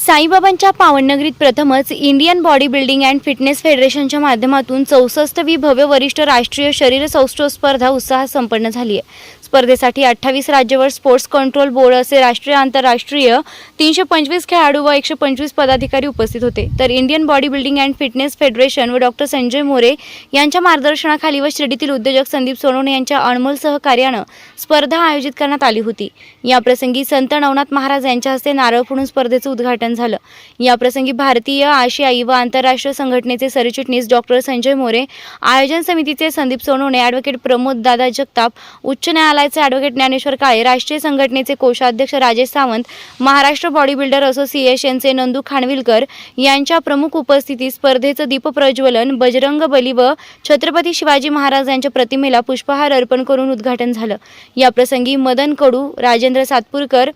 साईबाबांच्या पावननगरीत प्रथमच Indian body building and fitness फेडरेशनच्या माध्यमातून चौसष्टवी भव्य वरिष्ठ राष्ट्रीय शरीर सौष्ठव स्पर्धा उत्साहात संपन्न झाली आहे. स्पर्धेसाठी अठ्ठावीस राज्यवर स्पोर्ट्स कंट्रोल बोर्ड असे राष्ट्रीय आंतरराष्ट्रीय तीनशे पंचवीस खेळाडू व एकशे पंचवीस पदाधिकारी उपस्थित होते. तर Indian body building and fitness federation व डॉक्टर संजय मोरे यांच्या मार्गदर्शनाखाली व शिर्डीतील उद्योजक संदीप सोनवणे यांच्या अनमोल सहकार्यानं स्पर्धा आयोजित करण्यात आली होती. याप्रसंगी संत नवनाथ महाराज यांच्या हस्ते नारळ फोडून स्पर्धेचं उद्घाटन झालं. याप्रसंगी भारतीय आशियाई व आंतरराष्ट्रीय संघटनेचे सरचिटणीस डॉक्टर संजय मोरे आयोजन समितीचे संदीप सोनवणे ॲडव्होकेट प्रमोद दादा जगताप उच्च न्यायालयाचे ॲडव्होकेट ज्ञानेश्वर काळे राष्ट्रीय संघटनेचे कोषाध्यक्ष राजेश सावंत महाराष्ट्र बॉडी बिल्डर असोसिएशनचे नंदू खानविलकर यांच्या प्रमुख उपस्थितीत स्पर्धेचं दीपप्रज्वलन बजरंग बली व छत्रपती शिवाजी महाराज यांच्या प्रतिमेला पुष्पहार अर्पण करून उद्घाटन झालं. याप्रसंगी मदन कडू राजेंद्र सातपूरकर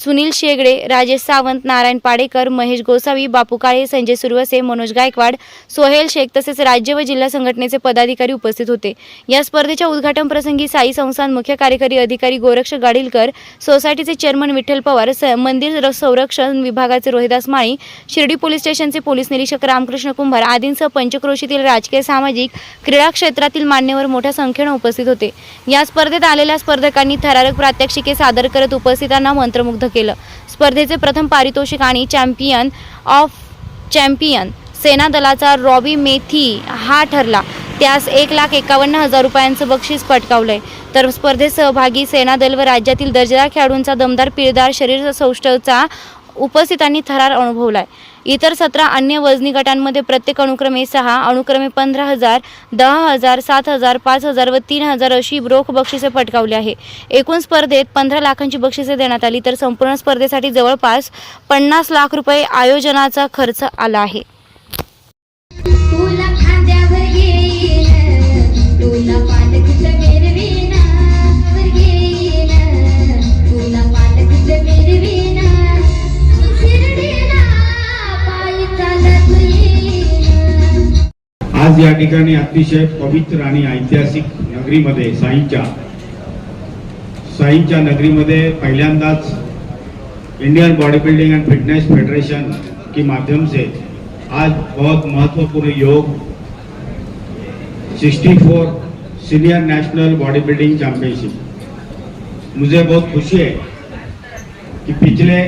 सुनील शेगडे राजेश सावंत नारायण पाडेकर महेश गोसावी बापू काळे संजय सुरवसे मनोज गायकवाड सोहेल शेख तसेच राज्य व जिल्हा संघटनेचे पदाधिकारी उपस्थित होते. या स्पर्धेच्या उद्घाटन प्रसंगी साई संस्थान मुख्य कार्यकारी अधिकारी गोरक्ष गाडीलकर सोसायटीचे चेअरमन विठ्ठल पवार स मंदिर र- संरक्षण विभागाचे रोहिदास माळी शिर्डी पोलीस स्टेशनचे पोलीस निरीक्षक रामकृष्ण कुंभार आदींसह पंचक्रोशीतील राजकीय सामाजिक क्रीडा क्षेत्रातील मान्यवर मोठ्या संख्येनं उपस्थित होते. या स्पर्धेत आलेल्या स्पर्धकांनी थरारक प्रात्यक्षिके सादर करत उपस्थितांना मंत्रमुग्ध केलं. स्पर्धेचे प्रथम पारितोषिक आणि चॅम्पियन ऑफ चॅम्पियन सेना दलाचा रॉबी मेथी हा ठरला. त्यास एक लाख एकावन्न हजार रुपयांचं बक्षीस पटकावलंय. तर स्पर्धेत सहभागी सेना दल व राज्यातील दर्जेदार खेळाडूंचा दमदार पिळदार शरीर सौष्ठवचा उपस्थितांनी थरार अनुभवलाय. इतर सतरा अन्य वजनी गटांमध्ये प्रत्येक अनुक्रमे सहा अनुक्रमे पंधरा हजार दहा हजार सात हजार पाच हजार व तीन हजार अशी रोख बक्षिसे पटकावली आहे. एकूण स्पर्धेत पंधरा लाखांची बक्षिसे देण्यात आली तर संपूर्ण स्पर्धेसाठी जवळपास पन्नास लाख रुपये आयोजनाचा खर्च आला आहे. आज या ठिकाणी अतिशय पवित्र आणि ऐतिहासिक नगरीमध्ये साईंच्या साईंच्या नगरीमध्ये पहिल्यांदाच Indian body building and fitness federation के माध्यम से आज बहुत महत्त्वपूर्ण योग 64 senior national body building championship मुझे बहुत खुशी है कि पिछले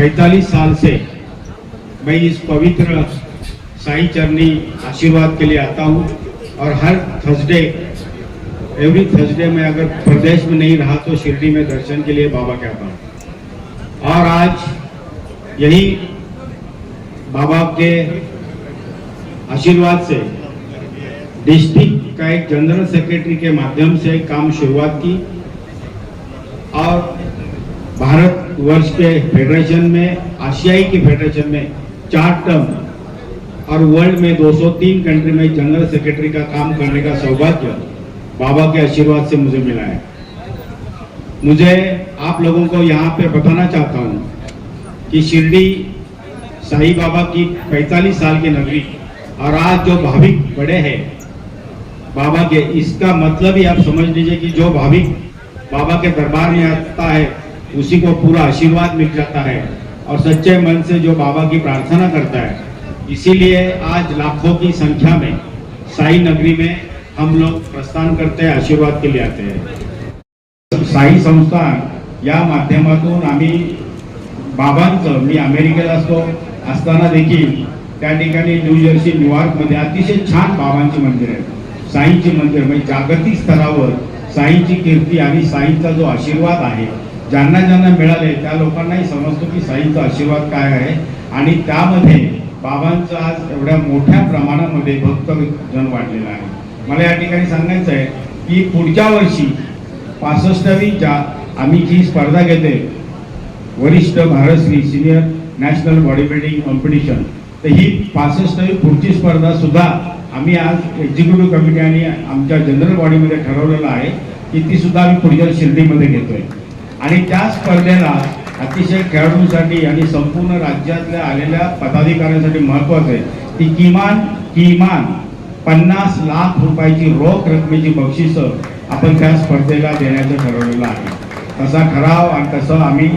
45 साल से मैं इस पवित्र साई चरनी आशीर्वाद के लिए आता हूँ और हर थर्सडे एवरी थर्सडे में अगर प्रदेश में नहीं रहा तो शिरडी में दर्शन के लिए बाबा के आता हूँ। और आज यही बाबा के आशीर्वाद से डिस्ट्रिक्ट का एक जनरल सेक्रेटरी के माध्यम से काम शुरुआत की और भारत वर्ष के फेडरेशन में, आशियाई के फेडरेशन में चार टर्म और वर्ल्ड में 203 कंट्री में जनरल सेक्रेटरी का काम करने का सौभाग्य बाबा के आशीर्वाद से मुझे मिला है। मुझे आप लोगों को यहाँ पे बताना चाहता हूँ कि शिरडी साईं बाबा की 45 साल की नगरी और आज जो भाविक बड़े हैं, बाबा के इसका मतलब ही आप समझ लीजिए कि जो भाविक बाबा के दरबार में आता है, उसी को पूरा आशीर्वाद मिल जाता है। और सच्चे मन से जो बाबा की प्रार्थना करता है इसीलिए आज लाखों की संख्या में साई नगरी में हम लोग प्रस्थान करते हैं आशीर्वाद के लिए आते हैं। साई संस्थान या माध्यमातून आम्ही बाबांचं मी अमेरिकेला असतो असताना देखील त्या ठिकाणी न्यूजर्सी न्यूयॉर्कमध्ये अतिशय छान बाबांची मंदिर आहे. साईंची मंदिर म्हणजे जागतिक स्तरावर साईंची कीर्ती आणि साईंचा जो आशीर्वाद आहे ज्यांना ज्यांना मिळाले त्या लोकांनाही समजतो की साईंचा आशीर्वाद काय आहे. आणि त्यामध्ये बाबांचं आज एवढ्या मोठ्या प्रमाणामध्ये भक्तजन वाढलेला आहे. मला या ठिकाणी सांगायचं आहे की पुढच्या वर्षी पासष्टावी ज्या आम्ही जी स्पर्धा घेते वरिष्ठ Bharatshri senior national body building competition तर ही पासष्टावी पुढची स्पर्धा सुद्धा आम्ही आज एक्झिक्युटिव्ह कमिटी आणि आमच्या जनरल बॉडीमध्ये ठरवलेलं आहे की ती सुद्धा आम्ही पुढच्या शिर्डीमध्ये घेतोय. आणि त्या स्पर्धेला अतिशय खेळाडूंसाठी आणि संपूर्ण राज्यातल्या आलेल्या पदाधिकाऱ्यांसाठी महत्वाचं आहे. की किमान किमान पन्नास लाख रुपयाची रोख रकमेची बक्षिसं आपण त्या स्पर्धेला देण्याचं ठरवलेलं आहे. तसा ठराव आणि तसं आम्ही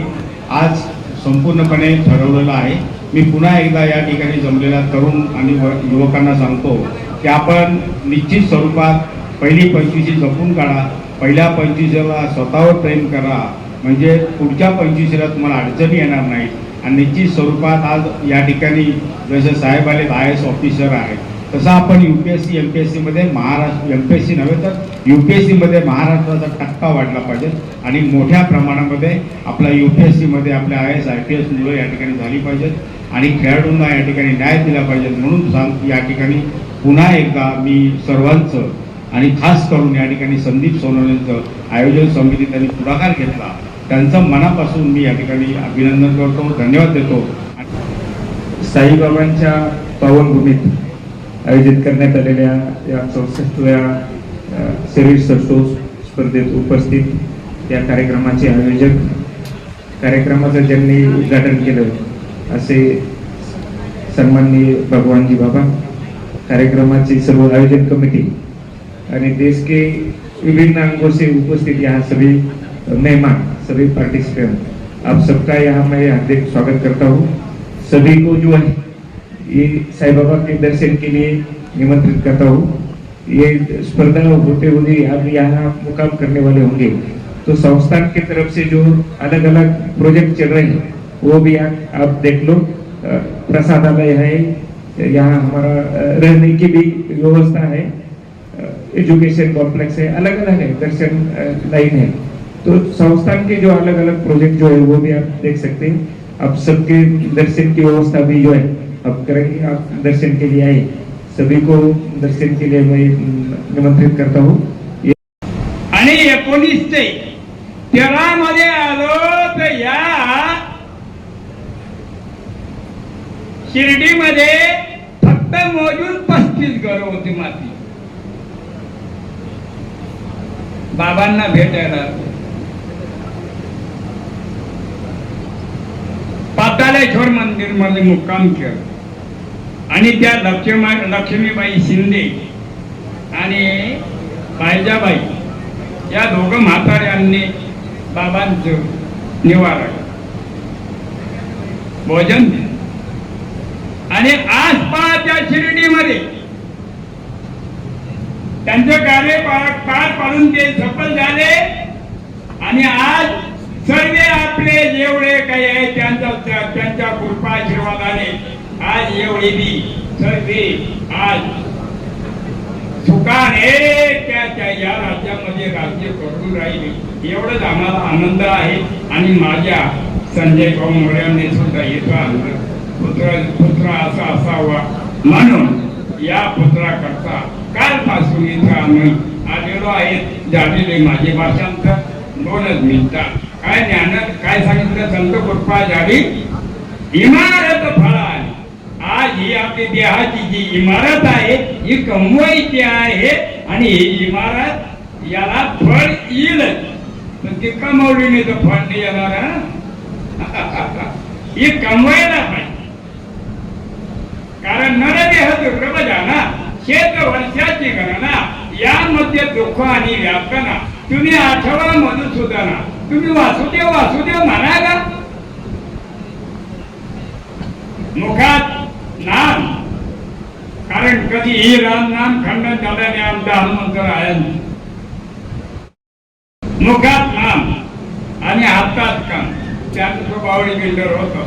आज संपूर्णपणे ठरवलेलं आहे. मी पुन्हा एकदा या ठिकाणी जमलेल्या तरुण आणि व- युवकांना सांगतो की आपण निश्चित स्वरूपात पहिली पंचवीशी जपून काढा पहिल्या पंचवीशीला स्वतःवर प्रेम करा म्हणजे पुढच्या पंचवीसला तुम्हाला अडचणी येणार नाहीत. आणि निश्चित स्वरूपात आज या ठिकाणी जसे साहेब आले आय एस ऑफिसर आहेत. तसं आपण U P S C M P S सीमध्ये Maharashtra M P S C नव्हे तर यू पी एस सीमध्ये महाराष्ट्राचा टक्का वाढला पाहिजे. आणि मोठ्या प्रमाणामध्ये आपल्या यू पी एस सीमध्ये आपल्या I S I P S मुलं या ठिकाणी झाली पाहिजेत. आणि खेळाडूंना या ठिकाणी न्याय दिला पाहिजे. म्हणून सांग या ठिकाणी पुन्हा एकदा मी सर्वांचं आणि खास करून या ठिकाणी संदीप सोनवणेंचं आयोजन समिती त्यांनी पुढाकार घेतला. त्यांचं मनापासून मी या ठिकाणी अभिनंदन करतो धन्यवाद देतो. साईबाबांच्या पावनभूमीत आयोजित करण्यात आलेल्या या चौसष्टव्या शरीर सष्टो स्पर्धेत उपस्थित या कार्यक्रमाचे आयोजक कार्यक्रमाचं ज्यांनी उद्घाटन केलं असे सन्माननीय भगवानजी बाबा कार्यक्रमाची सर्व आयोजन कमिटी आणि देश के विभिन्न अंगों से उपस्थित यहाँ सभी मेहमान सभी पार्टिसिपेंट आप सबका यहाँ मैं हार्दिक स्वागत करता हूँ। सभी को जो है, ये साईं बाबा के दर्शन के लिए निमंत्रित करता हूँ। ये स्पर्धा होते हुए अब यहाँ मुकाम करने वाले होंगे। तो संस्थान की तरफ़ से जो अलग अलग प्रोजेक्ट चल रहे हैं, वो भी आप आप देख लो। प्रसादालय है, यहाँ हमारा रहने की भी व्यवस्था है। एजुकेशन कॉम्प्लेक्स है अलग अलग है, दर्शन लाइन है। तो संस्थान के जो अलग अलग प्रोजेक्ट जो है वो भी आप देख सकते हैं। आप सबके दर्शन की व्यवस्था भी जो है अब करेंगे। आप दर्शन के लिए आए सभी को दर्शन के लिए मैं निमंत्रित करता हूँ। आणि एकोणीस ते तेरा मध्ये आलो तर या शिर्डीमध्ये फक्त मोजून पस्तीस घर होती माती. बाबांना भेटायला आलो. मंदिरमध्ये मंदिरमध्ये मुक्काम केलं आणि त्या लक्ष्मी लक्ष्मीबाई शिंदे आणि पायजाबाई या दोघं म्हाताऱ्यांनी बाबांचं निवारण भोजन दिलं. आणि आसपासच्या शिर्डीमध्ये त्यांचं कार्य पा- पार पाडून ते सफल झाले आणि आज सर्व आपले जेवढे काही आहे त्यांचा त्यांच्या कृपा आशीर्वादाने आज एवढे बी. सर्व आज. सुखाने त्याच्या या राज्यामध्ये राज्य करून राहिले. एवढंच आम्हाला आनंद आहे. आणि माझ्या संजय भाऊ मोऱ्यांनी सुद्धा येतो आनंद पुत्र पुत्र असा असावा. म्हणून या पुत्राकरता कालपासून इथं आम्ही आलेलो आहे झालेले माझे भाषांतर दोनच मिनिटात काय ज्ञान काय सांगितलं संत कृपा जावी इमारत फळाली. आज ही आपली देहाची जी इमारत आहे ही कमवायची आहे आणि ही इमारत याला फळ येईल. पण ती कमवली नाही तर फळ नाही येणार ही? कमवायला पाहिजे. कारण नरदेह दुर्लभ जाना शेत वर्षाची गणना यामध्ये दुःख आणि व्यापना तुम्ही आठवा मधुसूदना. तुम्ही वासुदेव वासुदेव म्हणा का? मुखात नाम. कारण कधी ही राम नाम खंडन झाल्याने आमच्या हनुमंत रायन मुखात नाम आणि हातात काम. त्यात तो बावडी बिल्डर होतो.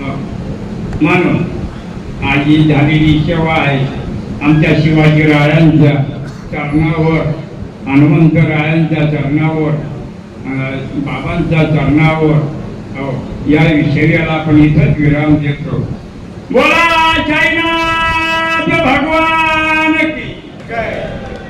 हो. म्हणून माझी झालेली सेवा आहे. आमच्या शिवाजी रायांच्या चरणावर हनुमंतरायांच्या चरणावर बाबांच्या चरणावर या विषयाला आपण इथंच विराम देतो. बोला चायना भगवान की काय